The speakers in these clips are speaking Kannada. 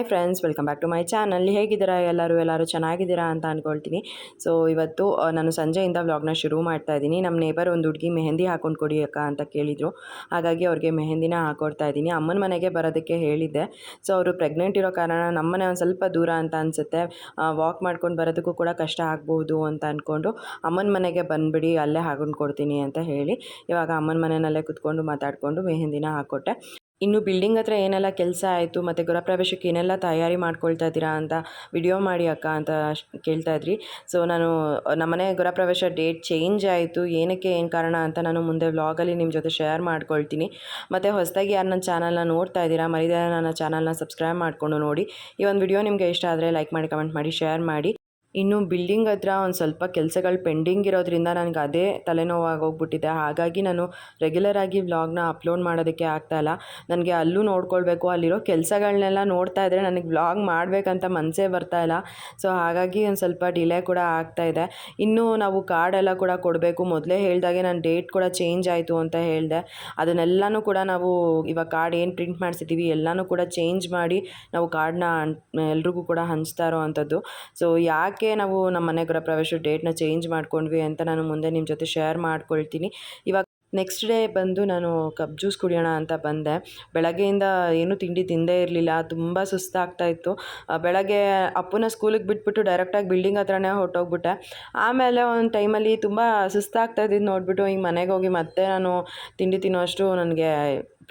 Hi friends, welcome back to my channel. ಹೇಗಿದ್ದೀರಾ ಎಲ್ಲರೂ? ಎಲ್ಲರೂ ಚೆನ್ನಾಗಿದ್ದೀರಾ ಅಂತ ಅಂದ್ಕೊಳ್ತೀನಿ ಸೊ, ಇವತ್ತು ನಾನು ಸಂಜೆಯಿಂದ ವ್ಲಾಗ್ನ ಶುರು ಮಾಡ್ತಾ ಇದ್ದೀನಿ. ನಮ್ಮ ನೇಬರ್ ಒಂದು ಹುಡುಗಿ ಮೆಹಂದಿ ಹಾಕೊಂಡು ಕೊಡಿ ಅಕ್ಕ ಅಂತ ಕೇಳಿದರು. ಹಾಗಾಗಿ ಅವ್ರಿಗೆ ಮೆಹಂದಿನ ಹಾಕೊಡ್ತಾ ಇದ್ದೀನಿ. ಅಮ್ಮನ ಮನೆಗೆ ಬರೋದಕ್ಕೆ ಹೇಳಿದ್ದೆ. ಸೊ, ಅವರು ಪ್ರೆಗ್ನೆಂಟ್ ಇರೋ ಕಾರಣ ನಮ್ಮನೆ ಒಂದು ಸ್ವಲ್ಪ ದೂರ ಅಂತ ಅನಿಸುತ್ತೆ. ವಾಕ್ ಮಾಡ್ಕೊಂಡು ಬರೋದಕ್ಕೂ ಕೂಡ ಕಷ್ಟ ಆಗ್ಬೋದು ಅಂತ ಅಂದ್ಕೊಂಡು ಅಮ್ಮನ ಮನೆಗೆ ಬಂದುಬಿಡಿ, ಅಲ್ಲೇ ಹಾಕೊಂಡು ಕೊಡ್ತೀನಿ ಅಂತ ಹೇಳಿ ಇವಾಗ ಅಮ್ಮನ ಮನೆಯಲ್ಲೇ ಕುತ್ಕೊಂಡು ಮಾತಾಡಿಕೊಂಡು ಮೆಹಂದಿನ ಹಾಕ್ಕೊಟ್ಟೆ ಇನ್ನು ಬಿಲ್ಡಿಂಗ್ ಹತ್ರ ಏನೆಲ್ಲ ಕೆಲಸ ಆಯಿತು, ಮತ್ತು ಗೃಹಪ್ರವೇಶಕ್ಕೆ ಏನೆಲ್ಲ ತಯಾರಿ ಮಾಡ್ಕೊಳ್ತಾ ಇದ್ದೀರಾ ಅಂತ ವಿಡಿಯೋ ಮಾಡಿ ಅಕ್ಕ ಅಂತ ಕೇಳ್ತಾ ಇದ್ರಿ. ಸೊ ನಾನು, ನಮ್ಮನೆ ಗೃಹಪ್ರವೇಶ ಡೇಟ್ ಚೇಂಜ್ ಆಯಿತು, ಏನಕ್ಕೆ ಏನು ಕಾರಣ ಅಂತ ನಾನು ಮುಂದೆ ವ್ಲಾಗಲ್ಲಿ ನಿಮ್ಮ ಜೊತೆ ಶೇರ್ ಮಾಡ್ಕೊಳ್ತೀನಿ. ಮತ್ತು ಹೊಸದಾಗಿ ಯಾರು ನನ್ನ ಚಾನಲ್ನ ನೋಡ್ತಾ ಇದ್ದೀರಾ, ಮರಿದೇ ನನ್ನ ಚಾನಲ್ನ ಸಬ್ಸ್ಕ್ರೈಬ್ ಮಾಡಿಕೊಂಡು ನೋಡಿ. ಈ ಒಂದು ವಿಡಿಯೋ ನಿಮಗೆ ಇಷ್ಟ ಆದರೆ ಲೈಕ್ ಮಾಡಿ ಕಮೆಂಟ್ ಮಾಡಿ ಶೇರ್ ಮಾಡಿ. ಇನ್ನು ಬಿಲ್ಡಿಂಗ್ ಹತ್ರ ಒಂದು ಸ್ವಲ್ಪ ಕೆಲಸಗಳು ಪೆಂಡಿಂಗ್ ಇರೋದ್ರಿಂದ ನನಗೆ ಅದೇ ತಲೆನೋವಾಗಿ ಹೋಗ್ಬಿಟ್ಟಿದೆ ಹಾಗಾಗಿ ನಾನು ರೆಗ್ಯುಲರ್ ಆಗಿ ವ್ಲಾಗ್ನ ಅಪ್ಲೋಡ್ ಮಾಡೋದಕ್ಕೆ ಆಗ್ತಾ ಇಲ್ಲ. ನನಗೆ ಅಲ್ಲೂ ನೋಡ್ಕೊಳ್ಬೇಕು, ಅಲ್ಲಿರೋ ಕೆಲಸಗಳನ್ನೆಲ್ಲ ನೋಡ್ತಾ ಇದ್ದರೆ ನನಗೆ ವ್ಲಾಗ್ ಮಾಡಬೇಕಂತ ಮನಸ್ಸೇ ಬರ್ತಾ ಇಲ್ಲ. ಸೊ ಹಾಗಾಗಿ ಒಂದು ಸ್ವಲ್ಪ ಡಿಲೇ ಕೂಡ ಆಗ್ತಾ ಇದೆ. ಇನ್ನು ನಾವು ಕಾರ್ಡೆಲ್ಲ ಕೂಡ ಕೊಡಬೇಕು. ಮೊದಲೇ ಹೇಳಿದಾಗೆ ನಾನು ಡೇಟ್ ಕೂಡ ಚೇಂಜ್ ಆಯಿತು ಅಂತ ಹೇಳಿದೆ. ಅದನ್ನೆಲ್ಲನೂ ಕೂಡ ನಾವು ಇವಾಗ ಕಾರ್ಡ್ ಏನು ಪ್ರಿಂಟ್ ಮಾಡಿಸಿದ್ದೀವಿ ಎಲ್ಲನೂ ಕೂಡ ಚೇಂಜ್ ಮಾಡಿ ನಾವು ಕಾರ್ಡನ್ನ ಎಲ್ರಿಗೂ ಕೂಡ ಹಂಚ್ತಾ ಇರೋ ಅಂಥದ್ದು ಸೊ ಯಾಕೆ ನಾವು ನಮ್ಮ ಮನೆ ಗೃಹ ಪ್ರವೇಶ ಡೇಟ್ನ ಚೇಂಜ್ ಮಾಡ್ಕೊಂಡ್ವಿ ಅಂತ ನಾನು ಮುಂದೆ ನಿಮ್ಮ ಜೊತೆ ಶೇರ್ ಮಾಡ್ಕೊಳ್ತೀನಿ. ಇವಾಗ ನೆಕ್ಸ್ಟ್ ಡೇ ಬಂದು ನಾನು ಕಪ್ ಜ್ಯೂಸ್ ಕುಡಿಯೋಣ ಅಂತ ಬಂದೆ. ಬೆಳಗ್ಗೆಯಿಂದ ಏನೂ ತಿಂಡಿ ತಿಂದೇ ಇರಲಿಲ್ಲ, ತುಂಬ ಸುಸ್ತಾಗ್ತಾ ಇತ್ತು. ಬೆಳಗ್ಗೆ ಅಪ್ಪನ ಸ್ಕೂಲಿಗೆ ಬಿಟ್ಬಿಟ್ಟು ಡೈರೆಕ್ಟಾಗಿ ಬಿಲ್ಡಿಂಗ್ ಹತ್ರನೇ ಹೊರಟೋಗ್ಬಿಟ್ಟೆ. ಆಮೇಲೆ ಒಂದು ಟೈಮಲ್ಲಿ ತುಂಬ ಸುಸ್ತಾಗ್ತಾ ಇದ್ದಿದ್ದು ನೋಡಿಬಿಟ್ಟು ಹಿಂಗೆ ಮನೆಗೆ ಹೋಗಿ ಮತ್ತೆ ನಾನು ತಿಂಡಿ ತಿನ್ನೋಷ್ಟು ನನಗೆ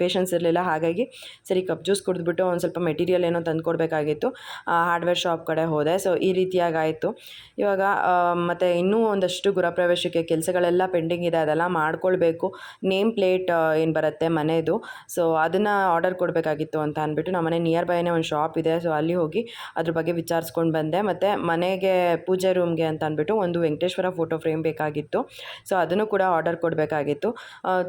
ಪೇಷನ್ಸ್ ಇರಲಿಲ್ಲ, ಹಾಗಾಗಿ ಸರಿ ಕಪ್ ಜ್ಯೂಸ್ ಕುಡಿದ್ಬಿಟ್ಟು ಒಂದು ಸ್ವಲ್ಪ ಮೆಟೀರಿಯಲ್ ಏನೋ ತಂದು ಕೊಡಬೇಕಾಗಿತ್ತು. ಹಾರ್ಡ್ವೇರ್ ಶಾಪ್ ಕಡೆ ಹೋದೆ. ಸೊ ಈ ರೀತಿಯಾಗಿ ಆಯಿತು ಇವಾಗ ಮತ್ತು ಇನ್ನೂ ಒಂದಷ್ಟು ಗೃಹಪ್ರವೇಶಕ್ಕೆ ಕೆಲಸಗಳೆಲ್ಲ ಪೆಂಡಿಂಗ್ ಇದೆ, ಅದೆಲ್ಲ ಮಾಡ್ಕೊಳ್ಬೇಕು. ನೇಮ್ ಪ್ಲೇಟ್ ಏನು ಬರುತ್ತೆ ಮನೆಯದು ಸೊ ಅದನ್ನು ಆರ್ಡರ್ ಕೊಡಬೇಕಾಗಿತ್ತು ಅಂತ ಅಂದ್ಬಿಟ್ಟು ನಮ್ಮ ಮನೆ ನಿಯರ್ ಬೈನೇ ಒಂದು ಶಾಪ್ ಇದೆ. ಸೊ ಅಲ್ಲಿ ಹೋಗಿ ಅದ್ರ ಬಗ್ಗೆ ವಿಚಾರಿಸ್ಕೊಂಡು ಬಂದೆ. ಮತ್ತು ಮನೆಗೆ ಪೂಜೆ ರೂಮ್ಗೆ ಅಂತ ಅಂದ್ಬಿಟ್ಟು ಒಂದು ವೆಂಕಟೇಶ್ವರ ಫೋಟೋ ಫ್ರೇಮ್ ಬೇಕಾಗಿತ್ತು. ಸೊ ಅದನ್ನು ಕೂಡ ಆರ್ಡರ್ ಕೊಡಬೇಕಾಗಿತ್ತು.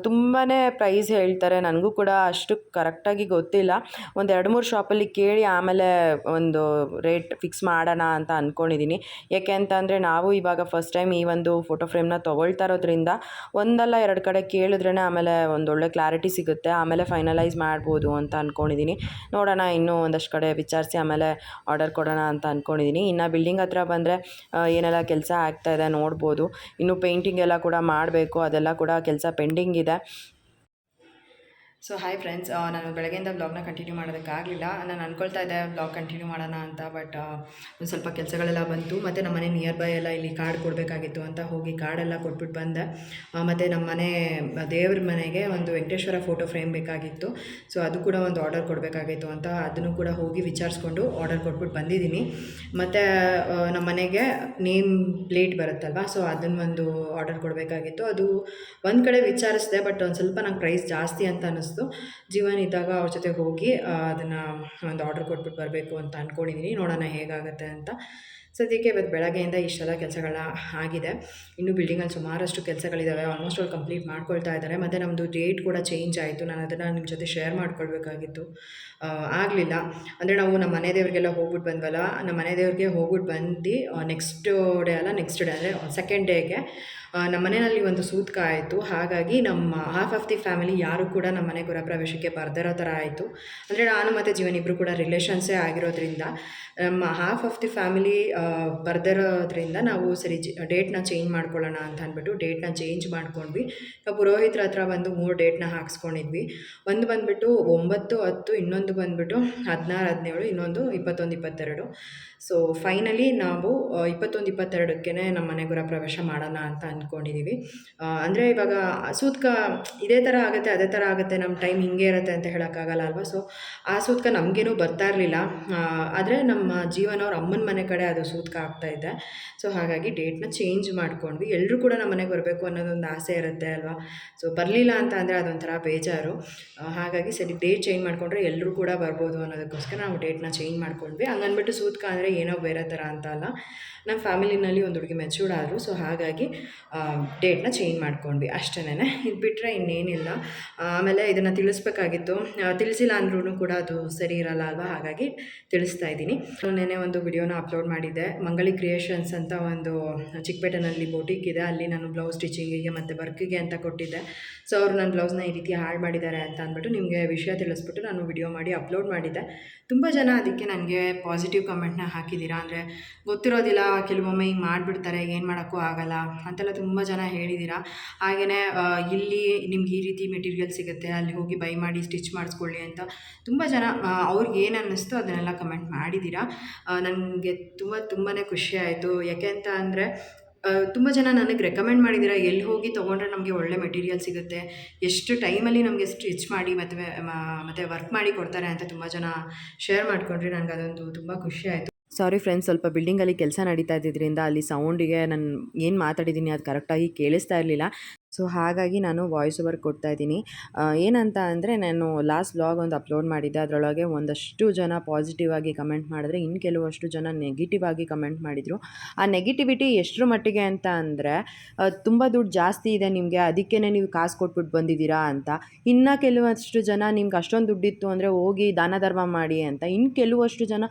ತುಂಬಾ ಪ್ರೈಸ್ ಹೇಳ್ತಾರೆ. ನನಗೂ ಅಷ್ಟು ಕರೆಕ್ಟಾಗಿ ಗೊತ್ತಿಲ್ಲ. ಒಂದು ಎರಡು ಮೂರು ಶಾಪಲ್ಲಿ ಕೇಳಿ ಆಮೇಲೆ ಒಂದು ರೇಟ್ ಫಿಕ್ಸ್ ಮಾಡೋಣ ಅಂತ ಅಂದ್ಕೊಂಡಿದ್ದೀನಿ ಯಾಕೆ ಅಂತಂದರೆ ನಾವು ಇವಾಗ ಫಸ್ಟ್ ಟೈಮ್ ಈ ಒಂದು ಫೋಟೋ ಫ್ರೇಮ್ನ ತೊಗೊಳ್ತಾ ಇರೋದ್ರಿಂದ ಒಂದಲ್ಲ ಎರಡು ಕಡೆ ಕೇಳಿದ್ರೇ ಆಮೇಲೆ ಒಂದೊಳ್ಳೆ ಕ್ಲಾರಿಟಿ ಸಿಗುತ್ತೆ. ಆಮೇಲೆ ಫೈನಲೈಸ್ ಮಾಡ್ಬೋದು ಅಂತ ಅಂದ್ಕೊಂಡಿದ್ದೀನಿ ನೋಡೋಣ, ಇನ್ನೂ ಒಂದಷ್ಟು ಕಡೆ ವಿಚಾರಿಸಿ ಆಮೇಲೆ ಆರ್ಡರ್ ಕೊಡೋಣ ಅಂತ ಅಂದ್ಕೊಂಡಿದ್ದೀನಿ ಇನ್ನು ಬಿಲ್ಡಿಂಗ್ ಹತ್ರ ಬಂದರೆ ಏನೆಲ್ಲ ಕೆಲಸ ಆಗ್ತಾ ಇದೆ ನೋಡ್ಬೋದು. ಇನ್ನು ಪೇಂಟಿಂಗ್ ಎಲ್ಲ ಕೂಡ ಮಾಡಬೇಕು. ಅದೆಲ್ಲ ಕೂಡ ಕೆಲಸ ಪೆಂಡಿಂಗ್ ಇದೆ. ಸೊ ಹಾಯ್ ಫ್ರೆಂಡ್ಸ್ ನಾನು ಬೆಳಗ್ಗೆಯಿಂದ ಬ್ಲಾಗ್ನ ಕಂಟಿನ್ಯೂ ಮಾಡೋದಕ್ಕಾಗಲಿಲ್ಲ. ನಾನು ಅನ್ಕೊಳ್ತಾ ಇದ್ದೆ ಬ್ಲಾಗ್ ಕಂಟಿನ್ಯೂ ಮಾಡೋಣ ಅಂತ ಬಟ್ ಒಂದು ಸ್ವಲ್ಪ ಕೆಲಸಗಳೆಲ್ಲ ಬಂತು. ಮತ್ತು ನಮ್ಮ ಮನೆ ನಿಯರ್ ಬೈ ಎಲ್ಲ ಇಲ್ಲಿ ಕಾರ್ಡ್ ಕೊಡಬೇಕಾಗಿತ್ತು ಅಂತ ಹೋಗಿ ಕಾರ್ಡೆಲ್ಲ ಕೊಟ್ಬಿಟ್ಟು ಬಂದೆ. ಮತ್ತು ನಮ್ಮ ಮನೆ, ದೇವ್ರ ಮನೆಗೆ ಒಂದು ವೆಂಕಟೇಶ್ವರ ಫೋಟೋ ಫ್ರೇಮ್ ಬೇಕಾಗಿತ್ತು. ಸೊ ಅದು ಕೂಡ ಒಂದು ಆರ್ಡರ್ ಕೊಡಬೇಕಾಗಿತ್ತು ಅಂತ ಅದನ್ನು ಕೂಡ ಹೋಗಿ ವಿಚಾರಿಸ್ಕೊಂಡು ಆರ್ಡರ್ ಕೊಟ್ಬಿಟ್ಟು ಬಂದಿದ್ದೀನಿ. ಮತ್ತು ನಮ್ಮ ಮನೆಗೆ ನೇಮ್ ಪ್ಲೇಟ್ ಬರುತ್ತಲ್ವ? ಸೊ ಅದನ್ನು ಒಂದು ಆರ್ಡರ್ ಕೊಡಬೇಕಾಗಿತ್ತು. ಅದು ಒಂದು ಕಡೆ ವಿಚಾರಿಸಿದೆ ಬಟ್ ಒಂದು ಸ್ವಲ್ಪ ನಂಗೆ ಪ್ರೈಸ್ ಜಾಸ್ತಿ ಅಂತ ಅನ್ನಿಸ್ತು ಜೀವನ್ ಇದ್ದಾಗ ಅವ್ರ ಜೊತೆ ಹೋಗಿ ಅದನ್ನು ಒಂದು ಆರ್ಡರ್ ಕೊಟ್ಬಿಟ್ಟು ಬರಬೇಕು ಅಂತ ಅಂದ್ಕೊಂಡಿದ್ದೀನಿ ನೋಡೋಣ ಹೇಗಾಗುತ್ತೆ ಅಂತ. ಸದ್ಯಕ್ಕೆ ಇವತ್ತು ಬೆಳಗ್ಗೆಯಿಂದ ಇಷ್ಟೆಲ್ಲ ಕೆಲಸಗಳ ಆಗಿದೆ. ಇನ್ನು ಬಿಲ್ಡಿಂಗಲ್ಲಿ ಸುಮಾರಷ್ಟು ಕೆಲಸಗಳಿದ್ದಾವೆ ಆಲ್ಮೋಸ್ಟ್ ಅವ್ರು ಕಂಪ್ಲೀಟ್ ಮಾಡ್ಕೊಳ್ತಾ ಇದ್ದಾರೆ ಮತ್ತು ನಮ್ಮದು ಡೇಟ್ ಕೂಡ ಚೇಂಜ್ ಆಯಿತು. ನಾನು ಅದನ್ನು ನಿಮ್ಮ ಜೊತೆ ಶೇರ್ ಮಾಡ್ಕೊಳ್ಬೇಕಾಗಿತ್ತು. ಆಗಲಿಲ್ಲ. ಅಂದರೆ ನಾವು ನಮ್ಮ ಮನೆ ದೇವರಿಗೆಲ್ಲ ಹೋಗ್ಬಿಟ್ಟು ಬಂದ್ವಲ್ಲ? ನಮ್ಮ ಮನೆ ದೇವ್ರಿಗೆ ಹೋಗ್ಬಿಟ್ಟು ಬಂದು ನೆಕ್ಸ್ಟ್ ಡೇ ಅಲ್ಲ ನೆಕ್ಸ್ಟ್ ಡೇ ಅಂದರೆ ಸೆಕೆಂಡ್ ಡೇಗೆ ನಮ್ಮ ಮನೆಯಲ್ಲಿ ಒಂದು ಸೂತ್ಕ ಆಯಿತು. ಹಾಗಾಗಿ ನಮ್ಮ ಹಾಫ್ ಆಫ್ ದಿ ಫ್ಯಾಮಿಲಿ ಯಾರು ಕೂಡ ನಮ್ಮ ಮನೆ ಗೃಹಪ್ರವೇಶಕ್ಕೆ ಬರ್ದಿರೋ ಥರ ಆಯಿತು. ಅಂದರೆ ನಾನು ಮತ್ತು ಜೀವನ್ ಇಬ್ಬರು ಕೂಡ ರಿಲೇಷನ್ಸೇ ಆಗಿರೋದ್ರಿಂದ, ನಮ್ಮ ಹಾಫ್ ಆಫ್ ದಿ ಫ್ಯಾಮಿಲಿ ಬರ್ದಿರೋದ್ರಿಂದ ನಾವು ಸರಿ ಡೇಟ್ನ ಚೇಂಜ್ ಮಾಡ್ಕೊಳ್ಳೋಣ ಅಂತ ಅಂದ್ಬಿಟ್ಟು ಡೇಟ್ನ ಚೇಂಜ್ ಮಾಡ್ಕೊಂಡ್ವಿ. ನಾವು ಪುರೋಹಿತರ ಹತ್ರ ಬಂದು ಮೂರು ಡೇಟ್ನ ಹಾಕ್ಸ್ಕೊಂಡಿದ್ವಿ. ಒಂದು ಬಂದುಬಿಟ್ಟು ಒಂಬತ್ತು, ಹತ್ತು, ಇನ್ನೊಂದು ಬಂದುಬಿಟ್ಟು ಹದಿನಾರು, ಹದಿನೇಳು, ಇನ್ನೊಂದು ಇಪ್ಪತ್ತೊಂದು, ಇಪ್ಪತ್ತೆರಡು. ಸೊ ಫೈನಲಿ ನಾವು ಇಪ್ಪತ್ತೊಂದು ಇಪ್ಪತ್ತೆರಡಕ್ಕೆ ನಮ್ಮ ಮನೆ ಗೃಹ ಪ್ರವೇಶ ಮಾಡೋಣ ಅಂತ ಅಂದ್ಕೊಂಡಿದ್ದೀವಿ ಅಂದರೆ ಇವಾಗ ಸೂತ್ಕ ಇದೇ ಥರ ಆಗುತ್ತೆ, ಅದೇ ಥರ ಆಗುತ್ತೆ ನಮ್ಮ ಟೈಮ್ ಹಿಂಗೆ ಇರುತ್ತೆ ಅಂತ ಹೇಳೋಕ್ಕಾಗಲ್ಲ ಅಲ್ವಾ? ಸೊ ಆ ಸೂತ್ಕ ನಮಗೇನು ಬರ್ತಾ ಇರಲಿಲ್ಲ. ಆದರೆ ನಮ್ಮ ಜೀವನ ಅವ್ರ ಅಮ್ಮನ ಮನೆ ಕಡೆ ಅದು ಸೂತ್ಕ ಆಗ್ತಾ ಇದೆ. ಸೊ ಹಾಗಾಗಿ ಡೇಟ್ನ ಚೇಂಜ್ ಮಾಡ್ಕೊಂಡ್ವಿ. ಎಲ್ಲರೂ ಕೂಡ ನಮ್ಮ ಮನೆಗೆ ಬರಬೇಕು ಅನ್ನೋದೊಂದು ಆಸೆ ಇರುತ್ತೆ ಅಲ್ವಾ? ಸೊ ಬರಲಿಲ್ಲ ಅಂತ ಅಂದರೆ ಅದೊಂಥರ ಬೇಜಾರು. ಹಾಗಾಗಿ ಸರಿ ಡೇಟ್ ಚೇಂಜ್ ಮಾಡಿಕೊಂಡ್ರೆ ಎಲ್ಲರೂ ಕೂಡ ಬರ್ಬೋದು ಅನ್ನೋದಕ್ಕೋಸ್ಕರ ನಾವು ಡೇಟ್ನ ಚೇಂಜ್ ಮಾಡ್ಕೊಂಡ್ವಿ. ಹಂಗನ್ಬಿಟ್ಟು ಸೂತ್ಕ ಅಂದರೆ ಏನೋ ಬೇರೆ ಥರ ಅಂತ ಅಲ್ಲ. ನಮ್ಮ ಫ್ಯಾಮಿಲಿನಲ್ಲಿ ಒಂದು ಹುಡುಗಿ ಮೆಚೂರ್ಡ್ ಆದರು. ಸೊ ಹಾಗಾಗಿ ಡೇಟ್ನ ಚೇಂಜ್ ಮಾಡ್ಕೊಂಡ್ವಿ. ಅಷ್ಟೇ ಇದು ಬಿಟ್ಟರೆ ಇನ್ನೇನಿಲ್ಲ. ಆಮೇಲೆ ಇದನ್ನು ತಿಳಿಸ್ಬೇಕಾಗಿತ್ತು. ತಿಳಿಸಿಲ್ಲ ಅಂದ್ರೂ ಕೂಡ ಅದು ಸರಿ ಇರಲ್ಲ ಅಲ್ವಾ? ಹಾಗಾಗಿ ತಿಳಿಸ್ತಾ ಇದ್ದೀನಿ. ನೆನೆ ಒಂದು ವಿಡಿಯೋನ ಅಪ್ಲೋಡ್ ಮಾಡಿದ್ದೆ. ಮಂಗಳಿ ಕ್ರಿಯೇಷನ್ಸ್ ಅಂತ ಒಂದು ಚಿಕ್ಕಪೇಟೆನಲ್ಲಿ ಬೋಟಿಕ್ ಇದೆ. ಅಲ್ಲಿ ನಾನು ಬ್ಲೌಸ್ ಸ್ಟಿಚಿಂಗಿಗೆ ಮತ್ತು ವರ್ಕಿಗೆ ಅಂತ ಕೊಟ್ಟಿದ್ದೆ. ಸೊ ಅವರು ನನ್ನ ಬ್ಲೌಸ್ನ ಈ ರೀತಿ ಹಾಳು ಮಾಡಿದ್ದಾರೆ ಅಂತ ಅಂದ್ಬಿಟ್ಟು ನಿಮಗೆ ವಿಷಯ ತಿಳಿಸ್ಬಿಟ್ಟು ನಾನು ವಿಡಿಯೋ ಮಾಡಿ ಅಪ್ಲೋಡ್ ಮಾಡಿದ್ದೆ. ತುಂಬ ಜನ ಅದಕ್ಕೆ ನನಗೆ ಪಾಸಿಟಿವ್ ಕಮೆಂಟ್ನ ಹಾಕಿದ್ದೀರಾ? ಅಂದರೆ ಗೊತ್ತಿರೋದಿಲ್ಲ. ಕೆಲವೊಮ್ಮೆ ಹಿಂಗೆ ಮಾಡಿಬಿಡ್ತಾರೆ. ಏನು ಮಾಡೋಕ್ಕೂ ಆಗಲ್ಲ. ಅಂತೆಲ್ಲ ತುಂಬ ಜನ ಹೇಳಿದ್ದೀರಾ? ಹಾಗೆಯೇ ಇಲ್ಲಿ ನಿಮ್ಗೆ ಈ ರೀತಿ ಮೆಟೀರಿಯಲ್ ಸಿಗುತ್ತೆ, ಅಲ್ಲಿ ಹೋಗಿ ಬೈ ಮಾಡಿ ಸ್ಟಿಚ್ ಮಾಡಿಸ್ಕೊಳ್ಳಿ ಅಂತ ತುಂಬ ಜನ ಅವ್ರಿಗೆ ಏನು ಅನ್ನಿಸ್ತು ಅದನ್ನೆಲ್ಲ ಕಮೆಂಟ್ ಮಾಡಿದ್ದೀರಾ? ನನಗೆ ತುಂಬ ತುಂಬಾ ಖುಷಿ ಆಯಿತು. ಯಾಕೆ ಅಂತ ಅಂದರೆ ತುಂಬ ಜನ ನನಗೆ ರೆಕಮೆಂಡ್ ಮಾಡಿದ್ದೀರಾ, ಎಲ್ಲಿ ಹೋಗಿ ತೊಗೊಂಡ್ರೆ ನಮಗೆ ಒಳ್ಳೆ ಮೆಟೀರಿಯಲ್ ಸಿಗುತ್ತೆ, ಎಷ್ಟು ಟೈಮಲ್ಲಿ ನಮಗೆ ಸ್ಟಿಚ್ ಮಾಡಿ ಮತ್ತು ಮತ್ತು ವರ್ಕ್ ಮಾಡಿ ಕೊಡ್ತಾರೆ ಅಂತ ತುಂಬ ಜನ ಶೇರ್ ಮಾಡ್ಕೊಂಡ್ರಿ, ನನಗೆ ಅದೊಂದು ತುಂಬ ಖುಷಿ ಆಯಿತು. ಸಾರಿ ಫ್ರೆಂಡ್ಸ್, ಸ್ವಲ್ಪ ಬಿಲ್ಡಿಂಗಲ್ಲಿ ಕೆಲಸ ನಡೀತಾ ಇದ್ದಿದ್ದರಿಂದ ಅಲ್ಲಿ ಸೌಂಡಿಗೆ ನಾನು ಏನು ಮಾತಾಡಿದ್ದೀನಿ ಅದು ಕರೆಕ್ಟಾಗಿ ಕೇಳಿಸ್ತಾ ಇರಲಿಲ್ಲ. ಸೊ ಹಾಗಾಗಿ ನಾನು ವಾಯ್ಸ್ ಓವರ್ ಕೊಡ್ತಾ ಇದ್ದೀನಿ. ಏನಂತ ಅಂದರೆ ನಾನು ಲಾಸ್ಟ್ ಬ್ಲಾಗ್ ಒಂದು ಅಪ್ಲೋಡ್ ಮಾಡಿದ್ದೆ. ಅದರೊಳಗೆ ಒಂದಷ್ಟು ಜನ ಪಾಸಿಟಿವ್ ಆಗಿ ಕಮೆಂಟ್ ಮಾಡಿದ್ರೆ. ಇನ್ನು ಕೆಲವಷ್ಟು ಜನ ನೆಗೆಟಿವ್ ಆಗಿ ಕಮೆಂಟ್ ಮಾಡಿದರು. ಆ ನೆಗೆಟಿವಿಟಿ ಎಷ್ಟರ ಮಟ್ಟಿಗೆ ಅಂತ ಅಂದರೆ ತುಂಬ ದುಡ್ಡು ಜಾಸ್ತಿ ಇದೆ ನಿಮಗೆ. ಅದಕ್ಕೇ ನೀವು ಕಾಸು ಕೊಟ್ಬಿಟ್ಟು ಬಂದಿದ್ದೀರಾ ಅಂತ. ಇನ್ನು ಕೆಲವಷ್ಟು ಜನ ನಿಮ್ಗೆ ಅಷ್ಟೊಂದು ದುಡ್ಡಿತ್ತು ಅಂದರೆ ಹೋಗಿ ದಾನ ಧರ್ಮ ಮಾಡಿ ಅಂತ. ಇನ್ನು ಕೆಲವಷ್ಟು ಜನ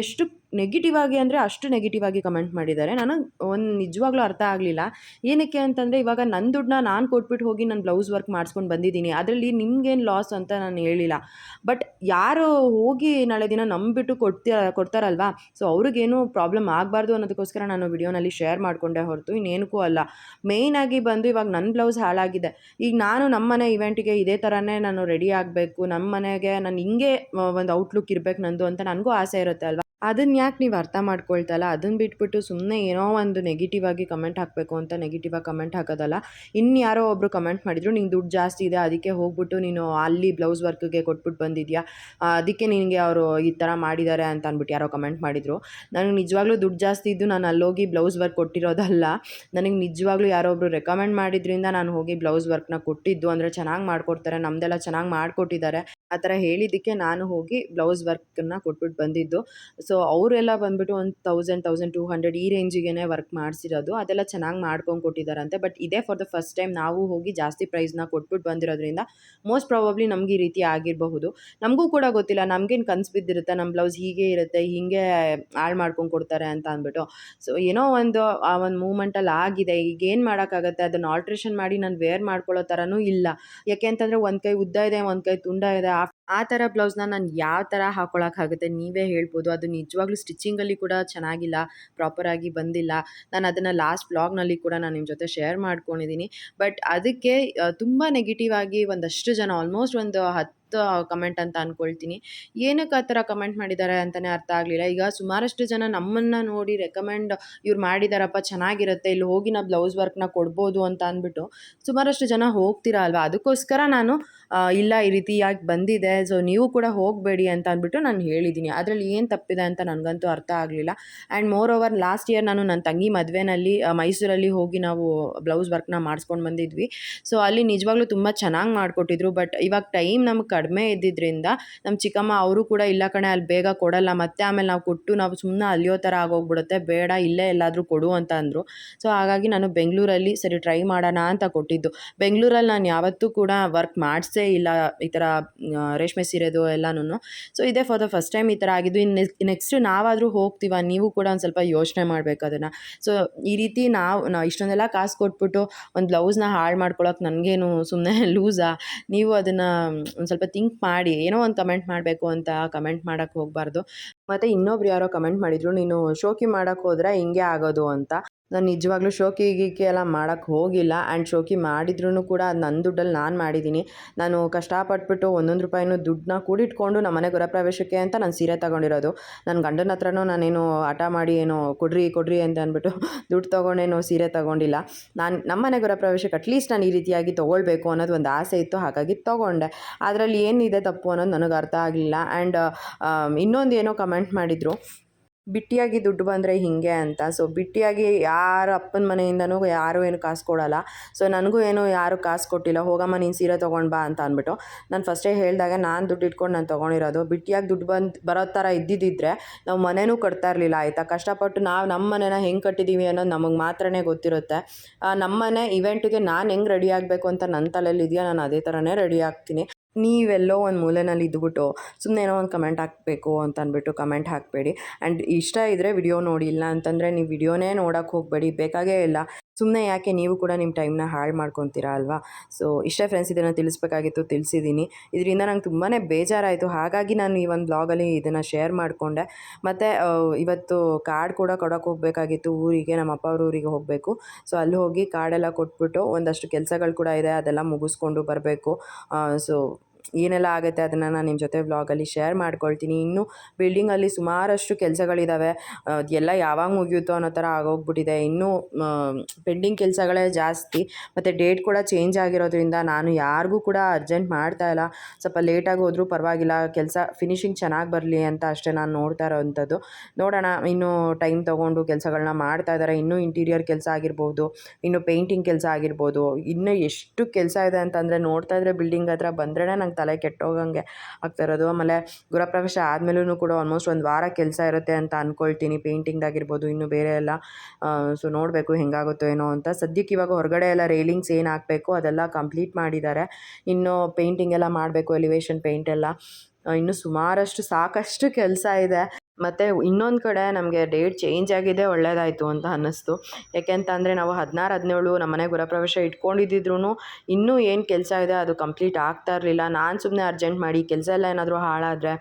ಎಷ್ಟು ನೆಗೆಟಿವ್ ಆಗಿ ಅಂದರೆ ಅಷ್ಟು ನೆಗೆಟಿವ್ ಆಗಿ ಕಮೆಂಟ್ ಮಾಡಿದ್ದಾರೆ. ನನಗೆ ಒಂದು ನಿಜವಾಗ್ಲೂ ಅರ್ಥ ಆಗಲಿಲ್ಲ. ಏನಕ್ಕೆ ಅಂತಂದರೆ ಇವಾಗ ನನ್ನ ದುಡ್ಡನ್ನ ನಾನು ಕೊಟ್ಬಿಟ್ಟು ಹೋಗಿ ನಾನು ಬ್ಲೌಸ್ ವರ್ಕ್ ಮಾಡಿಸ್ಕೊಂಡು ಬಂದಿದ್ದೀನಿ. ಅದರಲ್ಲಿ ನಿಮ್ಗೇನು ಲಾಸ್ ಅಂತ ನಾನು ಹೇಳಿಲ್ಲ. ಬಟ್ ಯಾರು ಹೋಗಿ ನಾಳೆ ದಿನ ನಂಬಿಟ್ಟು ಕೊಡ್ತೀರ ಕೊಡ್ತಾರಲ್ವಾ? ಸೊ ಅವ್ರಿಗೇನು ಪ್ರಾಬ್ಲಮ್ ಆಗಬಾರ್ದು ಅನ್ನೋದಕ್ಕೋಸ್ಕರ ನಾನು ವಿಡಿಯೋನಲ್ಲಿ ಶೇರ್ ಮಾಡಿಕೊಂಡೆ ಹೊರತು ಇನ್ನೇನಕ್ಕೂ ಅಲ್ಲ. ಮೇಯ್ನಾಗಿ ಬಂದು ಇವಾಗ ನನ್ನ ಬ್ಲೌಸ್ ಹಾಳಾಗಿದೆ. ಈಗ ನಾನು ನಮ್ಮ ಮನೆ ಇವೆಂಟಿಗೆ ಇದೇ ಥರನೇ ನಾನು ರೆಡಿ ಆಗಬೇಕು. ನಮ್ಮ ಮನೆಗೆ ನಾನು ಹಿಂಗೆ ಒಂದು ಔಟ್ಲುಕ್ ಇರಬೇಕು ನಂದು ಅಂತ ನನಗೂ ಆಸೆ ಇರುತ್ತೆ ಅಲ್ವಾ? ಅದನ್ನ ಯಾಕೆ ನೀವು ಅರ್ಥ ಮಾಡ್ಕೊಳ್ತಲ್ಲ? ಅದನ್ನ ಬಿಟ್ಬಿಟ್ಟು ಸುಮ್ಮನೆ ಏನೋ ಒಂದು ನೆಗೆಟಿವ್ ಆಗಿ ಕಮೆಂಟ್ ಹಾಕಬೇಕು ಅಂತ ನೆಗೆಟಿವ್ ಆಗಿ ಕಮೆಂಟ್ ಹಾಕೋದಲ್ಲ. ಇನ್ನು ಯಾರೋ ಒಬ್ಬರು ಕಮೆಂಟ್ ಮಾಡಿದ್ರು, ನಿಂಗೆ ದುಡ್ಡು ಜಾಸ್ತಿ ಇದೆ, ಅದಕ್ಕೆ ಹೋಗ್ಬಿಟ್ಟು ನೀನು ಅಲ್ಲಿ ಬ್ಲೌಸ್ ವರ್ಕ್ಗೆ ಕೊಟ್ಬಿಟ್ಟು ಬಂದಿದ್ಯಾ? ಅದಕ್ಕೆ ನಿನಗೆ ಅವರು ಈ ಥರ ಮಾಡಿದ್ದಾರೆ ಅಂತ ಅಂದ್ಬಿಟ್ಟು ಯಾರೋ ಕಮೆಂಟ್ ಮಾಡಿದರು. ನನಗೆ ನಿಜವಾಗ್ಲೂ ದುಡ್ಡು ಜಾಸ್ತಿ ಇದ್ದು ನಾನು ಅಲ್ಲೋಗಿ ಬ್ಲೌಸ್ ವರ್ಕ್ ಕೊಟ್ಟಿರೋದಲ್ಲ. ನನಗೆ ನಿಜವಾಗ್ಲೂ ಯಾರೋ ಒಬ್ಬರು ರೆಕಮೆಂಡ್ ಮಾಡಿದ್ರಿಂದ ನಾನು ಹೋಗಿ ಬ್ಲೌಸ್ ವರ್ಕ್ನ ಕೊಟ್ಟಿದ್ದು ಅಂದರೆ ಚೆನ್ನಾಗಿ ಮಾಡಿಕೊಡ್ತಾರೆ ನಮ್ಮದೆಲ್ಲ ಚೆನ್ನಾಗಿ ಮಾಡಿಕೊಟ್ಟಿದ್ದಾರೆ. ಆ ಥರ ಹೇಳಿದ್ದಕ್ಕೆ ನಾನು ಹೋಗಿ ಬ್ಲೌಸ್ ವರ್ಕನ್ನು ಕೊಟ್ಬಿಟ್ಟು ಬಂದಿದ್ದು. ಸೊ ಅವರೆಲ್ಲ ಬಂದ್ಬಿಟ್ಟು ಒಂದು ತೌಸಂಡ್ ತೌಸಂಡ್ ಟೂ ಹಂಡ್ರೆಡ್ ಈ ರೇಂಜಿಗೆ ವರ್ಕ್ ಮಾಡಿಸಿರೋದು. ಅದೆಲ್ಲ ಚೆನ್ನಾಗಿ ಮಾಡ್ಕೊಂಡು ಕೊಟ್ಟಿದ್ದಾರಂತೆ ಬಟ್ ಇದೇ ಫಾರ್ ದ ಫಸ್ಟ್ ಟೈಮ್ ನಾವು ಹೋಗಿ ಜಾಸ್ತಿ ಪ್ರೈಸ್ನ ಕೊಟ್ಬಿಟ್ಟು ಬಂದಿರೋದ್ರಿಂದ ಮೋಸ್ಟ್ ಪ್ರಾಬಬ್ಲಿ ನಮ್ಗೆ ಈ ರೀತಿ ಆಗಿರಬಹುದು. ನಮಗೂ ಕೂಡ ಗೊತ್ತಿಲ್ಲ. ನಮಗೇನು ಕನ್ಸು ಬಿದ್ದಿರುತ್ತೆ? ನಮ್ಮ ಬ್ಲೌಸ್ ಹೀಗೆ ಇರುತ್ತೆ, ಹೀಗೆ ಹಾಳು ಮಾಡ್ಕೊಂಡು ಕೊಡ್ತಾರೆ ಅಂತ ಅಂದ್ಬಿಟ್ಟು. ಸೊ ಏನೋ ಒಂದು, ಆ ಒಂದು ಮೂಮೆಂಟಲ್ಲಿ ಆಗಿದೆ. ಈಗ ಏನು ಮಾಡೋಕ್ಕಾಗತ್ತೆ? ಅದನ್ನು ಆಲ್ಟ್ರೇಷನ್ ಮಾಡಿ ನಾನು ವೇರ್ ಮಾಡ್ಕೊಳ್ಳೋ ಥರನೂ ಇಲ್ಲ. ಯಾಕೆ ಅಂತಂದರೆ ಒಂದು ಕೈ ಉದ್ದ ಇದೆ, ಒಂದು ಕೈ ತುಂಡ ಇದೆ. ಆ ಥರ ಬ್ಲೌಸ್ನ ನಾನು ಯಾವ ಥರ ಹಾಕ್ಕೊಳಕ್ಕಾಗುತ್ತೆ ನೀವೇ ಹೇಳ್ಬೋದು. ಅದು ನಿಜವಾಗ್ಲೂ ಸ್ಟಿಚಿಂಗಲ್ಲಿ ಕೂಡ ಚೆನ್ನಾಗಿಲ್ಲ ಪ್ರಾಪರಾಗಿ ಬಂದಿಲ್ಲ. ನಾನು ಅದನ್ನು ಲಾಸ್ಟ್ ಬ್ಲಾಗ್ನಲ್ಲಿ ಕೂಡ ನಾನು ನಿಮ್ಮ ಜೊತೆ ಶೇರ್ ಮಾಡ್ಕೊಂಡಿದ್ದೀನಿ ಬಟ್ ಅದಕ್ಕೆ ತುಂಬ ನೆಗೆಟಿವ್ ಆಗಿ ಒಂದಷ್ಟು ಜನ ಆಲ್ಮೋಸ್ಟ್ ಒಂದು ಹತ್ತು ಕಮೆಂಟ್ ಅಂತ ಅಂದ್ಕೊಳ್ತೀನಿ ಏನಕ್ಕೆ ಆ ಥರ ಕಮೆಂಟ್ ಮಾಡಿದ್ದಾರೆ ಅಂತಲೇ ಅರ್ಥ ಆಗಲಿಲ್ಲ. ಈಗ ಸುಮಾರಷ್ಟು ಜನ ನಮ್ಮನ್ನು ನೋಡಿ ರೆಕಮೆಂಡ್ ಇವ್ರು ಮಾಡಿದಾರಪ್ಪ, ಚೆನ್ನಾಗಿರುತ್ತೆ, ಇಲ್ಲಿ ಹೋಗಿ ನಾವು ಬ್ಲೌಸ್ ವರ್ಕ್ನ ಕೊಡ್ಬೋದು ಅಂತ ಅಂದ್ಬಿಟ್ಟು ಸುಮಾರಷ್ಟು ಜನ ಹೋಗ್ತೀರಾ ಅಲ್ವಾ? ಅದಕ್ಕೋಸ್ಕರ ನಾನು ಇಲ್ಲ ಈ ರೀತಿಯಾಗಿ ಬಂದಿದೆ ಸೊ ನೀವು ಕೂಡ ಹೋಗಬೇಡಿ ಅಂತ ಅಂದ್ಬಿಟ್ಟು ನಾನು ಹೇಳಿದ್ದೀನಿ. ಅದರಲ್ಲಿ ಏನು ತಪ್ಪಿದೆ ಅಂತ ನನಗಂತೂ ಅರ್ಥ ಆಗಲಿಲ್ಲ. And moreover last year ನಾನು ನನ್ನ ತಂಗಿ ಮದುವೆನಲ್ಲಿ ಮೈಸೂರಲ್ಲಿ ಹೋಗಿ ನಾವು ಬ್ಲೌಸ್ ವರ್ಕ್ನ ಮಾಡಿಸ್ಕೊಂಡು ಬಂದಿದ್ವಿ. ಸೊ ಅಲ್ಲಿ ನಿಜವಾಗ್ಲೂ ತುಂಬ ಚೆನ್ನಾಗಿ ಮಾಡಿಕೊಟ್ಟಿದ್ರು ಬಟ್ ಇವಾಗ ಟೈಮ್ ನಮ್ಗೆ ಕಡಿಮೆ ಇದ್ದಿದ್ದರಿಂದ ನಮ್ಮ ಚಿಕ್ಕಮ್ಮ ಅವರು ಕೂಡ, ಇಲ್ಲ ಕಣೆ, ಅಲ್ಲಿ ಬೇಗ ಕೊಡಲ್ಲ, ಮತ್ತೆ ಆಮೇಲೆ ನಾವು ಕೊಟ್ಟು ನಾವು ಸುಮ್ಮನೆ ಅಲ್ಲಿಯೋ ಥರ ಆಗೋಗ್ಬಿಡುತ್ತೆ, ಬೇಡ, ಇಲ್ಲೇ ಎಲ್ಲಾದರೂ ಕೊಡು ಅಂತ ಅಂದರು. ಸೊ, ಹಾಗಾಗಿ ನಾನು ಬೆಂಗಳೂರಲ್ಲಿ, ಸರಿ, ಟ್ರೈ ಮಾಡೋಣ ಅಂತ ಕೊಟ್ಟಿದ್ದು. ಬೆಂಗಳೂರಲ್ಲಿ ನಾನು ಯಾವತ್ತೂ ಕೂಡ ವರ್ಕ್ ಮಾಡಿಸೇ ಇಲ್ಲ, ಈ ಥರ ರೇಷ್ಮೆ ಸೀರೆದು ಎಲ್ಲನೂ ಸೊ, ಇದೇ ಫಾರ್ ದ ಫಸ್ಟ್ ಟೈಮ್ ಈ ಥರ ಆಗಿದ್ದು. ಇನ್ನು ನೆಕ್ಸ್ಟ್ ನಾವಾದರೂ ಹೋಗ್ತೀವ, ನೀವು ಕೂಡ ಒಂದು ಸ್ವಲ್ಪ ಯೋಚನೆ ಮಾಡಬೇಕು ಅದನ್ನು. ಸೊ, ಈ ರೀತಿ ನಾವು ನಾವು ಇಷ್ಟೊಂದೆಲ್ಲ ಕಾಸು ಕೊಟ್ಬಿಟ್ಟು, ಒಂದು ಬ್ಲೌಸ್ನ ಹಾಳು ಮಾಡ್ಕೊಳ್ಳೋಕೆ ನನಗೇನು ಸುಮ್ಮನೆ ಲೂಸಾ? ನೀವು ಅದನ್ನು, ಒಂದು ಸ್ವಲ್ಪ ಥಿಂಕ್ ಮಾಡಿ, ಏನೋ ಒಂದು ಕಮೆಂಟ್ ಮಾಡಬೇಕು ಅಂತ ಕಮೆಂಟ್ ಮಾಡೋಕ್ಕೆ ಹೋಗಬಾರ್ದು. ಮತ್ತು ಇನ್ನೊಬ್ರು ಯಾರೋ ಕಮೆಂಟ್ ಮಾಡಿದರು, ನೀನು ಶೋಕಿ ಮಾಡೋಕ್ಕೆ ಹೋದರೆ ಹಿಂಗೆ ಆಗೋದು ಅಂತ. ನಾನು ನಿಜವಾಗ್ಲೂ ಶೋಕಿ ಗೀಕಿ ಎಲ್ಲ ಮಾಡೋಕ್ಕೆ ಹೋಗಿಲ್ಲ. ಆ್ಯಂಡ್ ಶೋಕಿ ಮಾಡಿದ್ರೂ ಕೂಡ ಅದು ನನ್ನ ದುಡ್ಡಲ್ಲಿ ನಾನು ಮಾಡಿದ್ದೀನಿ. ನಾನು ಕಷ್ಟಪಟ್ಬಿಟ್ಟು ಒಂದೊಂದು ರೂಪಾಯಿನೂ ದುಡ್ಡನ್ನ ಕೂಡಿಟ್ಕೊಂಡು ನಮ್ಮ ಮನೆ ಗೃಹಪ್ರವೇಶಕ್ಕೆ ಅಂತ ನಾನು ಸೀರೆ ತಗೊಂಡಿರೋದು. ನನ್ನ ಗಂಡನ ಹತ್ರನೂ ನಾನೇನು ಹಠ ಮಾಡಿ ಏನೋ ಕೊಡ್ರಿ ಕೊಡ್ರಿ ಅಂತ ಅಂದ್ಬಿಟ್ಟು ದುಡ್ಡು ತೊಗೊಂಡೇನೋ ಸೀರೆ ತೊಗೊಂಡಿಲ್ಲ. ನಾನು ನಮ್ಮ ಮನೆ ಗೃಹಪ್ರವೇಶಕ್ಕೆ ಅಟ್ಲೀಸ್ಟ್ ನಾನು ಈ ರೀತಿಯಾಗಿ ತೊಗೊಳ್ಬೇಕು ಅನ್ನೋದು ಒಂದು ಆಸೆ ಇತ್ತು, ಹಾಗಾಗಿ ತೊಗೊಂಡೆ. ಅದರಲ್ಲಿ ಏನಿದೆ ತಪ್ಪು ಅನ್ನೋದು ನನಗೆ ಅರ್ಥ ಆಗಲಿಲ್ಲ. ಆ್ಯಂಡ್ ಇನ್ನೊಂದು ಏನೋ ಕಮೆಂಟ್ ಮಾಡಿದರು. ಬಿಟ್ಟಿಯಾಗಿ ದುಡ್ಡು ಬಂದರೆ ಹೀಗೆ ಅಂತ. ಸೊ ಬಿಟ್ಟಿಯಾಗಿ ಯಾರ ಅಪ್ಪನ ಮನೆಯಿಂದನೂ ಯಾರೂ ಏನು ಕಾಸು ಕೊಡಲ್ಲ. ಸೊ ನನಗೂ ಏನು ಯಾರು ಕಾಸು ಕೊಟ್ಟಿಲ್ಲ. ಹೋಗಮ್ಮ, ನೀನು ಸೀರೆ ತೊಗೊಂಡು ಬಾ ಅಂತ ಅಂದ್ಬಿಟ್ಟು ನಾನು ಫಸ್ಟೇ ಹೇಳಿದಾಗ ನಾನು ದುಡ್ಡು ಇಟ್ಕೊಂಡು ನಾನು ತೊಗೊಂಡಿರೋದು. ಬಿಟ್ಟಿಯಾಗಿ ದುಡ್ಡು ಬಂದು ಬರೋ ಥರ ಇದ್ದಿದ್ದರೆ ನಾವು ಮನೆನೂ ಕಟ್ತಾ ಇರಲಿಲ್ಲ, ಆಯಿತಾ? ಕಷ್ಟಪಟ್ಟು ನಾವು ನಮ್ಮ ಮನೇನ ಹೆಂಗೆ ಕಟ್ಟಿದ್ದೀವಿ ಅನ್ನೋದು ನಮಗೆ ಮಾತ್ರನೇ ಗೊತ್ತಿರುತ್ತೆ. ನಮ್ಮ ಮನೆ ಇವೆಂಟಿಗೆ ನಾನು ಹೆಂಗೆ ರೆಡಿ ಆಗಬೇಕು ಅಂತ ನನ್ನ ತಲೆಯಲ್ಲಿ ಇದೆಯಾ? ನಾನು ಅದೇ ಥರನೇ ರೆಡಿ ಆಗ್ತೀನಿ. ನೀವೆಲ್ಲೋ ಒಂದು ಮೂಲೆಯಲ್ಲಿ ಇದ್ದುಬಿಟ್ಟು ಸುಮ್ಮನೆ ಏನೋ ಒಂದು ಕಮೆಂಟ್ ಹಾಕಬೇಕು ಅಂತ ಅಂದ್ಬಿಟ್ಟು ಕಮೆಂಟ್ ಹಾಕಬೇಡಿ. ಆ್ಯಂಡ್ ಇಷ್ಟ ಇದ್ದರೆ ವಿಡಿಯೋ ನೋಡಿ ಇಲ್ಲ ಅಂತಂದರೆ ನೀವು ವಿಡಿಯೋನೇ ನೋಡೋಕ್ಕೆ ಹೋಗಬೇಡಿ. ಬೇಕಾಗೇ ಇಲ್ಲ. ಸುಮ್ಮನೆ ಯಾಕೆ ನೀವು ಕೂಡ ನಿಮ್ಮ ಟೈಮ್ನ ಹಾಳು ಮಾಡ್ಕೊತೀರಾ ಅಲ್ವಾ? ಸೊ, ಇಷ್ಟೇ ಫ್ರೆಂಡ್ಸ್ ಇದನ್ನು ತಿಳಿಸ್ಬೇಕಾಗಿತ್ತು, ತಿಳಿಸಿದ್ದೀನಿ. ಇದರಿಂದ ನಂಗೆ ತುಂಬಾ ಬೇಜಾರಾಯಿತು. ಹಾಗಾಗಿ ನಾನು ಈ ಒಂದು ಬ್ಲಾಗಲ್ಲಿ ಇದನ್ನು ಶೇರ್ ಮಾಡಿಕೊಂಡೆ. ಮತ್ತು ಇವತ್ತು ಕಾರ್ಡ್ ಕೂಡ ಕೊಡೋಕೆ ಹೋಗಬೇಕಾಗಿತ್ತು. ಊರಿಗೆ, ನಮ್ಮ ಅಪ್ಪ ಅವ್ರ ಊರಿಗೆ ಹೋಗಬೇಕು. ಸೊ, ಅಲ್ಲಿ ಹೋಗಿ ಕಾರ್ಡೆಲ್ಲ ಕೊಟ್ಬಿಟ್ಟು ಒಂದಷ್ಟು ಕೆಲಸಗಳು ಕೂಡ ಇದೆ. ಅದೆಲ್ಲ ಮುಗಿಸ್ಕೊಂಡು ಬರಬೇಕು. ಸೊ ಏನೆಲ್ಲ ಆಗುತ್ತೆ ಅದನ್ನು ನಾನು ನಿಮ್ಮ ಜೊತೆ ವ್ಲಾಗಲ್ಲಿ ಶೇರ್ ಮಾಡ್ಕೊಳ್ತೀನಿ. ಇನ್ನು ಬಿಲ್ಡಿಂಗಲ್ಲಿ ಸುಮಾರಷ್ಟು ಕೆಲಸಗಳಿದ್ದಾವೆ ಎಲ್ಲ ಯಾವಾಗ ಮುಗಿಯುತ್ತೋ ಅನ್ನೋ ಥರ ಆಗೋಗ್ಬಿಟ್ಟಿದೆ. ಇನ್ನೂ ಪೆಂಡಿಂಗ್ ಕೆಲಸಗಳೇ ಜಾಸ್ತಿ. ಮತ್ತು ಡೇಟ್ ಕೂಡ ಚೇಂಜ್ ಆಗಿರೋದ್ರಿಂದ ನಾನು ಯಾರಿಗೂ ಕೂಡ ಅರ್ಜೆಂಟ್ ಮಾಡ್ತಾ ಇಲ್ಲ. ಸ್ವಲ್ಪ ಲೇಟಾಗಿ ಹೋದರೂ ಪರವಾಗಿಲ್ಲ. ಕೆಲಸ ಫಿನಿಶಿಂಗ್ ಚೆನ್ನಾಗಿ ಬರಲಿ ಅಂತ ಅಷ್ಟೇ ನಾನು ನೋಡ್ತಾ ಇರೋವಂಥದ್ದು ನೋಡೋಣ. ಇನ್ನೂ ಟೈಮ್ ತೊಗೊಂಡು ಕೆಲಸಗಳನ್ನ ಮಾಡ್ತಾ ಇದ್ದಾರೆ ಇನ್ನೂ ಇಂಟೀರಿಯರ್ ಕೆಲಸ ಆಗಿರ್ಬೋದು. ಇನ್ನು ಪೇಂಟಿಂಗ್ ಕೆಲಸ ಆಗಿರ್ಬೋದು. ಇನ್ನೂ ಎಷ್ಟು ಕೆಲಸ ಇದೆ ಅಂತಂದರೆ ನೋಡ್ತಾ ಇದ್ರೆ ಬಿಲ್ಡಿಂಗ್ ಹತ್ರ ಬಂದ್ರೇ ನಂಗೆ ತಲೆ ಕೆಟ್ಟೋಗಂಗೆ ಆಗ್ತಾ ಇರೋದು ಆಮೇಲೆ ಗೃಹಪ್ರವೇಶ ಆದಮೇಲೂ ಕೂಡ ಆಲ್ಮೋಸ್ಟ್ ಒಂದು ವಾರ ಕೆಲಸ ಇರುತ್ತೆ ಅಂತ ಅಂದ್ಕೊಳ್ತೀನಿ ಪೇಂಟಿಂಗ್ದಾಗಿರ್ಬೋದು ಇನ್ನು ಬೇರೆ ಎಲ್ಲ ಸೊ ನೋಡಬೇಕು ಹೆಂಗಾಗುತ್ತೋ ಏನೋ ಅಂತ. ಸದ್ಯಕ್ಕೆ ಇವಾಗ ಹೊರಗಡೆ ಎಲ್ಲ ರೈಲಿಂಗ್ಸ್ ಏನು ಹಾಕಬೇಕು ಅದೆಲ್ಲ ಕಂಪ್ಲೀಟ್ ಮಾಡಿದ್ದಾರೆ. ಇನ್ನು ಪೇಂಟಿಂಗ್ ಎಲ್ಲ ಮಾಡಬೇಕು ಎಲಿವೇಶನ್ ಪೇಂಟ್ ಎಲ್ಲ. ಇನ್ನು ಸುಮಾರಷ್ಟು ಸಾಕಷ್ಟು ಕೆಲಸ ಇದೆ. ಮತ್ತು ಇನ್ನೊಂದು ಕಡೆ ನಮಗೆ ಡೇಟ್ ಚೇಂಜ್ ಆಗಿದೆ ಒಳ್ಳೆಯದಾಯಿತು ಅಂತ ಅನ್ನಿಸ್ತು. ಯಾಕೆಂತ ಅಂದರೆ ನಾವು ಹದಿನಾರು, ಹದಿನೇಳು ನಮ್ಮ ಮನೆ ಗೃಹಪ್ರವೇಶ ಇಟ್ಕೊಂಡಿದ್ದಿದ್ರು ಇನ್ನೂ ಏನು ಕೆಲಸ ಇದೆ ಅದು ಕಂಪ್ಲೀಟ್ ಆಗ್ತಾ ಇರಲಿಲ್ಲ. ನಾನು ಸುಮ್ಮನೆ ಅರ್ಜೆಂಟ್ ಮಾಡಿ ಕೆಲಸ ಎಲ್ಲ ಏನಾದರೂ ಹಾಳಾದರೆ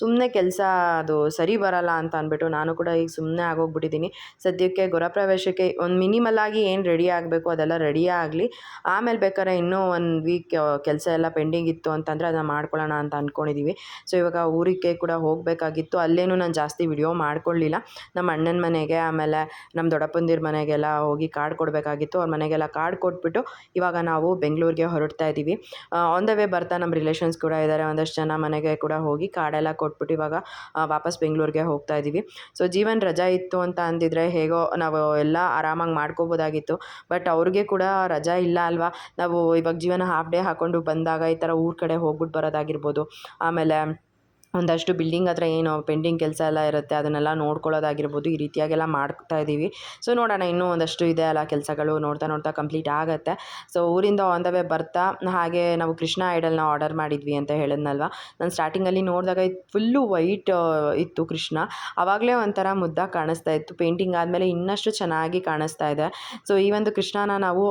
ಸುಮ್ಮನೆ ಕೆಲಸ ಅದು ಸರಿ ಬರಲ್ಲ ಅಂತ ಅಂದ್ಬಿಟ್ಟು ನಾನು ಕೂಡ ಈಗ ಸುಮ್ಮನೆ ಆಗೋಗ್ಬಿಟ್ಟಿದ್ದೀನಿ. ಸದ್ಯಕ್ಕೆ ಗೃಹಪ್ರವೇಶಕ್ಕೆ ಒಂದು ಮಿನಿಮಲ್ ಆಗಿ ಏನು ರೆಡಿ ಆಗಬೇಕು ಅದೆಲ್ಲ ರೆಡಿ ಆಗಲಿ. ಆಮೇಲೆ ಬೇಕಾದ್ರೆ ಇನ್ನೂ ಒಂದು ವೀಕ್ ಕೆಲಸ ಎಲ್ಲ ಪೆಂಡಿಂಗ್ ಇತ್ತು ಅಂತಂದರೆ ಅದನ್ನು ಮಾಡ್ಕೊಳ್ಳೋಣ ಅಂತ ಅಂದ್ಕೊಂಡಿದ್ದೀವಿ ಸೊ ಇವಾಗ ಊರಿಗೆ ಕೂಡ ಹೋಗಬೇಕಾಗಿತ್ತು. ಅಲ್ಲೇನು ನಾನು ಜಾಸ್ತಿ ವಿಡಿಯೋ ಮಾಡ್ಕೊಳ್ಳಿಲ್ಲ. ನಮ್ಮ ಅಣ್ಣನ ಮನೆಗೆ, ಆಮೇಲೆ ನಮ್ಮ ದೊಡ್ಡಪ್ಪಂದಿರ ಮನೆಗೆಲ್ಲ ಹೋಗಿ ಕಾರ್ಡ್ ಕೊಡಬೇಕಾಗಿತ್ತು. ಅವ್ರ ಮನೆಗೆಲ್ಲ ಕಾರ್ಡ್ ಕೊಟ್ಬಿಟ್ಟು ಇವಾಗ ನಾವು ಬೆಂಗಳೂರಿಗೆ ಹೊರಡ್ತಾ ಇದ್ದೀವಿ ಆನ್ ದ ವೇ ಬರ್ತಾ ನಮ್ಮ ರಿಲೇಷನ್ಸ್ ಕೂಡ ಇದ್ದಾರೆ. ಒಂದಷ್ಟು ಜನ ಮನೆಗೆ ಕೂಡ ಹೋಗಿ ಕಾರ್ಡೆಲ್ಲ ಕೊಟ್ಬಿಟ್ಟು ಇವಾಗ ವಾಪಸ್ ಬೆಂಗಳೂರಿಗೆ ಹೋಗ್ತಾ ಇದ್ದೀವಿ ಸೊ ಜೀವನ ರಜಾ ಇತ್ತು ಅಂತ ಅಂದಿದ್ರೆ ಹೇಗೋ ನಾವು ಎಲ್ಲ ಆರಾಮಾಗಿ ಮಾಡ್ಕೋಬೋದಾಗಿತ್ತು. ಬಟ್ ಅವ್ರಿಗೆ ಕೂಡ ರಜಾ ಇಲ್ಲ ಅಲ್ವಾ? ನಾವು ಇವಾಗ ಜೀವನ ಹಾಫ್ ಡೇ ಹಾಕೊಂಡು ಬಂದಾಗ ಈ ಥರ ಊರ ಕಡೆ ಹೋಗ್ಬಿಟ್ಟು ಬರೋದಾಗಿರ್ಬೋದು. ಆಮೇಲೆ ಒಂದಷ್ಟು ಬಿಲ್ಡಿಂಗ್ ಹತ್ರ ಏನು ಪೆಂಡಿಂಗ್ ಕೆಲಸ ಎಲ್ಲ ಇರುತ್ತೆ, ಅದನ್ನೆಲ್ಲ ನೋಡ್ಕೊಳ್ಳೋದಾಗಿರ್ಬೋದು, ಈ ರೀತಿಯಾಗೆಲ್ಲ ಮಾಡ್ತಾ ಇದ್ದೀವಿ ಸೊ ನೋಡೋಣ, ಇನ್ನೂ ಒಂದಷ್ಟು ಇದೆ ಅಲ್ಲ ಕೆಲಸಗಳು, ನೋಡ್ತಾ ನೋಡ್ತಾ ಕಂಪ್ಲೀಟ್ ಆಗುತ್ತೆ. ಸೊ ಊರಿಂದ ಆನ್ ದ ವೇ ಬರ್ತಾ, ಹಾಗೆ ನಾವು ಕೃಷ್ಣ ಐಡಲ್ನ ಆರ್ಡರ್ ಮಾಡಿದ್ವಿ ಅಂತ ಹೇಳಿದ್ನಲ್ವ? ನಾನು ಸ್ಟಾರ್ಟಿಂಗಲ್ಲಿ ನೋಡಿದಾಗ ಫುಲ್ಲು ವೈಟ್ ಇತ್ತು ಕೃಷ್ಣ. ಆವಾಗಲೇ ಒಂಥರ ಮುದ್ದ ಕಾಣಿಸ್ತಾ ಇತ್ತು ಪೇಂಟಿಂಗ್ ಆದಮೇಲೆ ಇನ್ನಷ್ಟು ಚೆನ್ನಾಗಿ ಕಾಣಿಸ್ತಾ ಇದೆ. ಸೊ ಈ ಒಂದು ಕೃಷ್ಣನ ನಾವು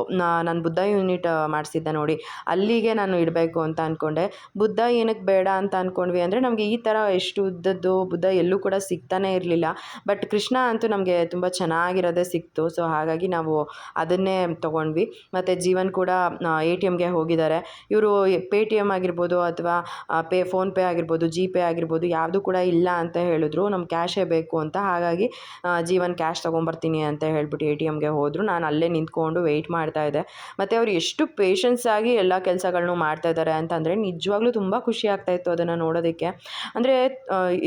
ನಾನು ಬುದ್ಧ ಯೂನಿಟ್ ಮಾಡಿಸಿದ್ದೆ ನೋಡಿ. ಅಲ್ಲಿಗೆ ನಾನು ಇಡಬೇಕು ಅಂತ ಅಂದ್ಕೊಂಡೆ ಬುದ್ಧ ಏನಕ್ಕೆ ಬೇಡ ಅಂತ ಅಂದ್ಕೊಂಡ್ವಿ ಅಂದರೆ, ನಮಗೆ ಈ ಥರ ಎಷ್ಟು ಉದ್ದದ್ದು ಬುದ್ಧ ಎಲ್ಲೂ ಕೂಡ ಸಿಗ್ತಾನೆ ಇರಲಿಲ್ಲ. ಬಟ್ ಕೃಷ್ಣ ಅಂತೂ ನಮಗೆ ತುಂಬ ಚೆನ್ನಾಗಿರೋದೇ ಸಿಕ್ತು. ಸೊ ಹಾಗಾಗಿ ನಾವು ಅದನ್ನೇ ತೊಗೊಂಡ್ವಿ. ಮತ್ತು ಜೀವನ್ ಕೂಡ ಎ ಟಿ ಎಮ್ಗೆ ಹೋಗಿದ್ದಾರೆ. ಇವರು ಪೇ ಟಿ ಎಂ ಆಗಿರ್ಬೋದು ಅಥವಾ ಪೇ ಫೋನ್ಪೇ ಆಗಿರ್ಬೋದು ಜಿ ಪೇ ಆಗಿರ್ಬೋದು, ಯಾವುದು ಕೂಡ ಇಲ್ಲ ಅಂತ ಹೇಳಿದ್ರು. ನಮ್ಮ ಕ್ಯಾಶೇ ಬೇಕು ಅಂತ. ಹಾಗಾಗಿ ಜೀವನ್ ಕ್ಯಾಶ್ ತೊಗೊಂಬರ್ತೀನಿ ಅಂತ ಹೇಳ್ಬಿಟ್ಟು ಎ ಟಿ ಎಮ್ಗೆ ಹೋದರು. ನಾನು ಅಲ್ಲೇ ನಿಂತ್ಕೊಂಡು ವೆಯ್ಟ್ ಮಾಡ್ತಾ ಇದ್ದೆ. ಮತ್ತು ಅವ್ರು ಎಷ್ಟು ಪೇಷನ್ಸ್ ಆಗಿ ಎಲ್ಲ ಕೆಲಸಗಳನ್ನೂ ಮಾಡ್ತಾ ಇದ್ದಾರೆ ಅಂತಂದರೆ ನಿಜವಾಗ್ಲೂ ತುಂಬ ಖುಷಿ ಆಗ್ತಾಯಿತ್ತು ಅದನ್ನು ನೋಡೋದಕ್ಕೆ. ಅಂದರೆ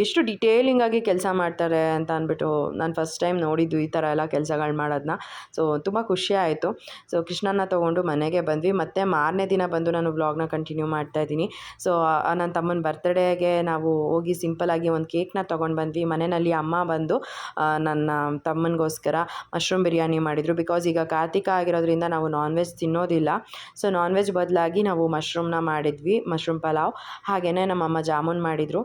ಎಷ್ಟು ಡಿಟೇಲಿಂಗ್ ಆಗಿ ಕೆಲಸ ಮಾಡ್ತಾರೆ ಅಂತ ಅಂದ್ಬಿಟ್ಟು ನಾನು ಫಸ್ಟ್ ಟೈಮ್ ನೋಡಿದ್ದು ಈ ಥರ ಎಲ್ಲ ಕೆಲಸಗಳು ಮಾಡೋದನ್ನ ಸೊ ತುಂಬ ಖುಷಿ ಆಯಿತು. ಸೊ ಕೃಷ್ಣನ ತೊಗೊಂಡು ಮನೆಗೆ ಬಂದ್ವಿ. ಮತ್ತು ಮಾರನೇ ದಿನ ಬಂದು ನಾನು ವ್ಲಾಗ್ನ ಕಂಟಿನ್ಯೂ ಮಾಡ್ತಾ ಇದ್ದೀನಿ. ಸೊ ನನ್ನ ತಮ್ಮನ ಬರ್ತ್ಡೇಗೆ ನಾವು ಹೋಗಿ ಸಿಂಪಲಾಗಿ ಒಂದು ಕೇಕ್ನ ತೊಗೊಂಡು ಬಂದ್ವಿ. ಮನೆಯಲ್ಲಿ ಅಮ್ಮ ಬಂದು ನನ್ನ ತಮ್ಮನಿಗೋಸ್ಕರ ಮಶ್ರೂಮ್ ಬಿರಿಯಾನಿ ಮಾಡಿದರು. ಬಿಕಾಸ್ ಈಗ ಕಾರ್ತಿಕ ಆಗಿರೋದ್ರಿಂದ ನಾವು ನಾನ್ ವೆಜ್ ತಿನ್ನೋದಿಲ್ಲ. ಸೊ ನಾನ್ ವೆಜ್ ಬದಲಾಗಿ ನಾವು ಮಶ್ರೂಮ್ನ ಮಾಡಿದ್ವಿ. ಮಶ್ರೂಮ್ ಪಲಾವ್. ಹಾಗೆಯೇ ನಮ್ಮಮ್ಮ ಜಾಮೂನ್ ಮಾಡಿದರು.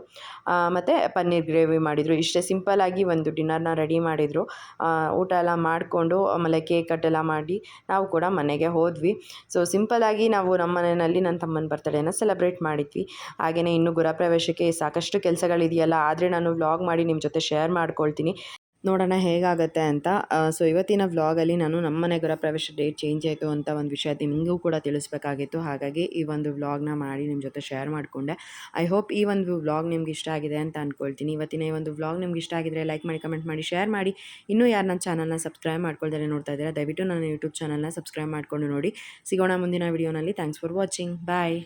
ಮತ್ತು ಪನ್ನೀರ್ ಗ್ರೇವಿ ಮಾಡಿದರು. ಇಷ್ಟೇ ಸಿಂಪಲ್ಲಾಗಿ ಒಂದು ಡಿನ್ನರ್ನ ರೆಡಿ ಮಾಡಿದರು. ಊಟ ಎಲ್ಲ ಮಾಡಿಕೊಂಡು ಆಮೇಲೆ ಕೇಕ್ ಕಟ್ ಎಲ್ಲ ಮಾಡಿ ನಾವು ಕೂಡ ಮನೆಗೆ ಹೋದ್ವಿ. ಸೊ ಸಿಂಪಲ್ಲಾಗಿ ನಾವು ನಮ್ಮ ಮನೆಯಲ್ಲಿ ನನ್ನ ತಮ್ಮನ ಬರ್ತಡೇನ ಸೆಲೆಬ್ರೇಟ್ ಮಾಡಿದ್ವಿ. ಹಾಗೆಯೇ ಇನ್ನು ಗೃಹಪ್ರವೇಶಕ್ಕೆ ಸಾಕಷ್ಟು ಕೆಲಸಗಳಿದೆಯಲ್ಲ, ಆದರೆ ನಾನು ವ್ಲಾಗ್ ಮಾಡಿ ನಿಮ್ಮ ಜೊತೆ ಶೇರ್ ಮಾಡ್ಕೊಳ್ತೀನಿ. ನೋಡೋಣ ಹೇಗಾಗುತ್ತೆ ಅಂತ. ಸೊ ಇವತ್ತಿನ ವ್ಲಾಗಲ್ಲಿ ನಾನು ನಮ್ಮ ಮನೆ ಗೃಹಪ್ರವೇಶ ಡೇಟ್ ಚೇಂಜ್ ಆಯಿತು ಅಂತ ಒಂದು ವಿಷಯ ನಿಮಗೂ ಕೂಡ ತಿಳಿಸ್ಬೇಕಾಗಿತ್ತು. ಹಾಗಾಗಿ ಈ ಒಂದು ವ್ಲಾಗ್ನ ಮಾಡಿ ನಿಮ್ಮ ಜೊತೆ ಶೇರ್ ಮಾಡಿಕೊಂಡೆ. ಐ ಹೋಪ್ ಈ ಒಂದು ವ್ಲಾಗ್ ನಿಮ್ಗೆ ಇಷ್ಟ ಆಗಿದೆ ಅಂತ ಅಂದ್ಕೊಳ್ತೀನಿ ಇವತ್ತಿನ ಈ ಒಂದು ವ್ಲಾಗ್ ನಿಮ್ಗೆ ಇಷ್ಟ ಆಗಿದ್ರೆ ಲೈಕ್ ಮಾಡಿ ಕಮೆಂಟ್ ಮಾಡಿ ಶೇರ್ ಮಾಡಿ. ಇನ್ನೂ ಯಾರು ನನ್ನ ಚಾನಲ್ನ ಸಬ್ಸ್ಕ್ರೈಬ್ ಮಾಡ್ಕೊಳ್ತಾರೆ ನೋಡ್ತಾ ಇದ್ದೀರಾ, ದಯವಿಟ್ಟು ನನ್ನ ಯೂಟ್ಯೂಬ್ ಚಾನಲ್ನ ಸಬ್ಸ್ಕ್ರೈಬ್ ಮಾಡಿಕೊಂಡು ನೋಡಿ. ಸಿಗೋಣ ಮುಂದಿನ ವೀಡಿಯೋನಲ್ಲಿ ಥ್ಯಾಂಕ್ಸ್ ಫಾರ್ ವಾಚಿಂಗ್ ಬಾಯ್